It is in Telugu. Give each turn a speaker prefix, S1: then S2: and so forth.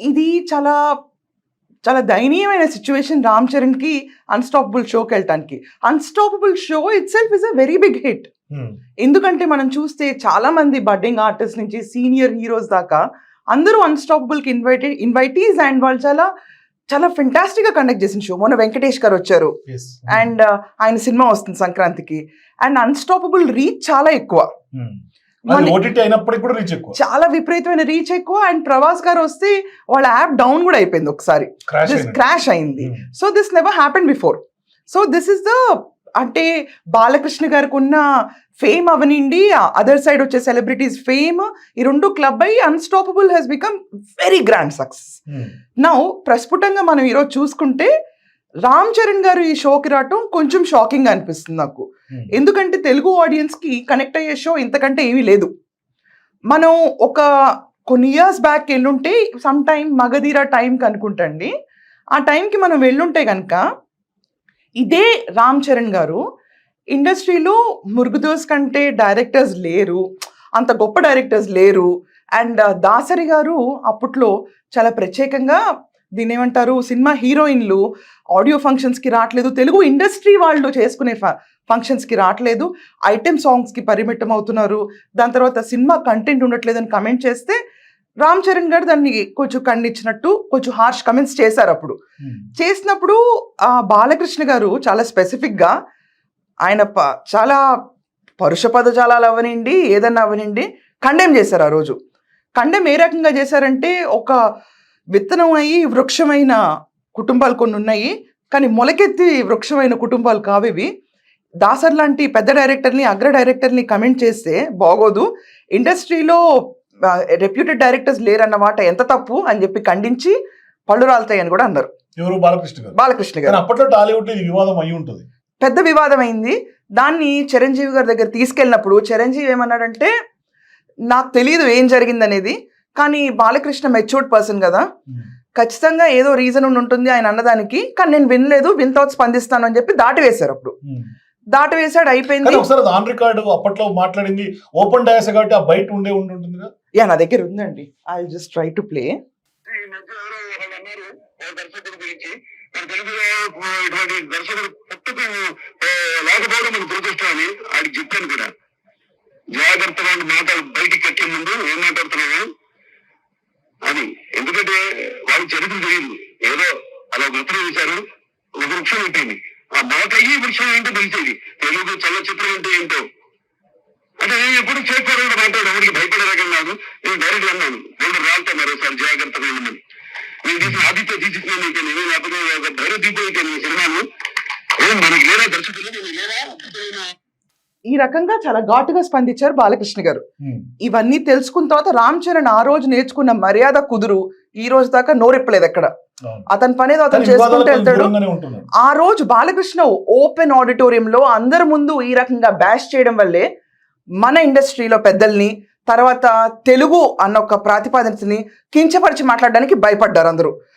S1: ఇది చాలా చాలా దయనీయమైన సిచ్యువేషన్ రామ్ చరణ్కి అన్స్టాపబుల్ షోకి వెళ్ళటానికి Unstoppable show itself is a very big hit ఎందుకంటే మనం చూస్తే చాలా మంది బడ్డింగ్ ఆర్టిస్ట్ నుంచి సీనియర్ హీరోస్ దాకా అందరూ అన్స్టాపబుల్కి ఇన్వైటెడ్ ఇన్వైటీస్ అండ్ వాళ్ళు చాలా చాలా ఫెంటాస్టిక్గా కండక్ట్ చేసిన షో మొన్న వెంకటేష్ గారు వచ్చారు. అండ్ ఆయన సినిమా వస్తుంది సంక్రాంతికి. అండ్ అన్స్టాపబుల్ రీచ్ చాలా ఎక్కువ.
S2: అయినప్పటికీ కూడా రీచ్ ఎక్కువ.
S1: చాలా విపరీతమైన రీచ్ ఎక్కువ అండ్ ప్రభాస్ గారు వస్తే వాళ్ళ యాప్ డౌన్ కూడా అయిపోయింది ఒకసారి.
S2: క్రాష్
S1: అయింది. So this never happen before so this is the అంటే బాలకృష్ణ గారికి ఉన్న ఫేమ్ అవనిండి అదర్ సైడ్ వచ్చే సెలబ్రిటీస్ ఫేమ్ ఈ రెండు క్లబ్ అయ్యి Unstoppable has become very grand success now ప్రస్ఫుటంగా మనం ఈరోజు చూసుకుంటే రామ్ చరణ్ గారు ఈ షోకి రావటం కొంచెం షాకింగ్ అనిపిస్తుంది నాకు.
S2: ఉమ్.
S1: ఎందుకంటే తెలుగు ఆడియన్స్కి కనెక్ట్ అయ్యే షో ఇంతకంటే ఏమీ లేదు. మనం ఒక కొన్ని ఇయర్స్ బ్యాక్ వెళ్ళుంటే సమ్ టైం మగధీర టైంకి అనుకుంటండి ఆ టైంకి మనం వెళ్ళుంటే కనుక ఇదే రామ్ చరణ్ గారు ఇండస్ట్రీలో మురుగుదోస్ కంటే డైరెక్టర్స్ లేరు అంత గొప్ప డైరెక్టర్స్ లేరు. అండ్ దాసరి గారు అప్పట్లో చాలా ప్రత్యేకంగా దీని ఏమంటారు సినిమా హీరోయిన్లు ఆడియో ఫంక్షన్స్కి రావట్లేదు తెలుగు ఇండస్ట్రీ వాళ్ళు చేసుకునే ఫ ఫంక్షన్స్కి రావట్లేదు ఐటెం సాంగ్స్కి పరిమితం అవుతున్నారు దాని తర్వాత సినిమా కంటెంట్ ఉండట్లేదని కమెంట్ చేస్తే రామ్ చరణ్ గారు దాన్ని కొంచెం ఖండించినట్టు కొంచెం హార్ష్ కమెంట్స్ చేశారు అప్పుడు. చేసినప్పుడు బాలకృష్ణ గారు చాలా స్పెసిఫిక్గా ఆయన ప- చాలా పరుష పదజాలాలు అవనండి ఏదన్నా అవనండి కండెమ్ చేశారు ఆ రోజు. కండెమ్ ఏ రకంగా చేశారంటే ఒక విత్తనం అయ్యి వృక్షమైన కుటుంబాలు కొన్ని ఉన్నాయి కానీ మొలకెత్తి వృక్షమైన కుటుంబాలు కావివి. దాసర్ లాంటి పెద్ద డైరెక్టర్ని అగ్ర డైరెక్టర్ని కమెంట్ చేస్తే బాగోదు. ఇండస్ట్రీలో రెప్యూటెడ్ డైరెక్టర్స్ లేరన్న మాట ఎంత తప్పు అని చెప్పి ఖండించి పళ్ళు రాలుతాయి అని కూడా అన్నారు.
S2: ఎవరు? బాలకృష్ణ గారు.
S1: బాలకృష్ణ గారు.
S2: అప్పట్లో టాలీవుడ్ వివాదం అయి ఉంటుంది.
S1: పెద్ద వివాదం అయింది దాన్ని చిరంజీవి గారి దగ్గర తీసుకెళ్ళినప్పుడు చిరంజీవి ఏమన్నాడంటే నాకు తెలియదు ఏం జరిగిందనేది. కానీ బాలకృష్ణ మెచ్యూర్డ్ పర్సన్ కదా. ఖచ్చితంగా ఏదో రీజన్ ఉండి ఉంటుంది ఆయన అన్నదానికి కానీ నేను వినలేదు విన్ తర్వాత స్పందిస్తాను అని చెప్పి దాటి వేశారు అప్పుడు. దాటి వేశాడు అయిపోయింది.
S2: ఒకసారి ఆన్ రికార్డు అప్పట్లో మాట్లాడింది ఓపెన్ డయాస్ కాబట్టి ఆ బయట ఉండే ఉండి ఉంటుంది కదా
S1: యా నా దగ్గర ఉందండి. I just try to play
S3: దర్శకుడి గురించి. మన తెలుగులో ఇటువంటి దర్శకుడు పుట్టుకు ఆ, లేకపోవడం మన దురదృష్టం అని చెప్పాను కూడా. జాగ్రత్తగా మాట బయటికి కట్టే ముందు ఏం మాట్లాడుతున్నావు? అని ఎందుకంటే వాడి చరిత్ర తెలియదు. ఏదో అలా వృత్తులు వేశారు ఒక వృక్షం పెట్టింది ఆ మొలకయ్యి వృక్షం ఏంటో తెలిసేది. తెలుగు చలచిత్రం అంటే ఏంటో. అంటే నేను ఎప్పుడు చేస్తారని మాట్లాడు ఎవరికి భయపడే రకం కాదు. నేను డైరెక్ట్ అన్నాను. రెండు రాళ్ళతో మరోసారి జాగ్రత్తగా ఉండమని. నేను తీసిన ఆదిత్య తీసుకున్నాను అయితే నేను లేకపోతే ఒక భైరవ దీపం అయితే సినిమాను. ఏం మనకి లేదా దర్శకులు? నేను లేదా
S1: ఈ రకంగా చాలా ఘాటుగా స్పందించారు బాలకృష్ణ గారు. ఇవన్నీ తెలుసుకున్న తర్వాత రామ్ చరణ్ ఆ రోజు నేర్చుకున్న మర్యాద కుదురు ఈ రోజు దాకా నోరెప్పలేదు ఎక్కడ. అతని పనేదో అతను
S2: కానీ
S1: చేసుకుంటూ వెళ్తాడు. ఆ రోజు బాలకృష్ణ ఓపెన్ ఆడిటోరియంలో అందరి ముందు ఈ రకంగా బ్యాష్ చేయడం వల్లే మన ఇండస్ట్రీలో పెద్దల్ని తర్వాత తెలుగు అన్న ఒక ప్రాతిపాదికని కించపరిచి మాట్లాడడానికి భయపడ్డారు అందరూ.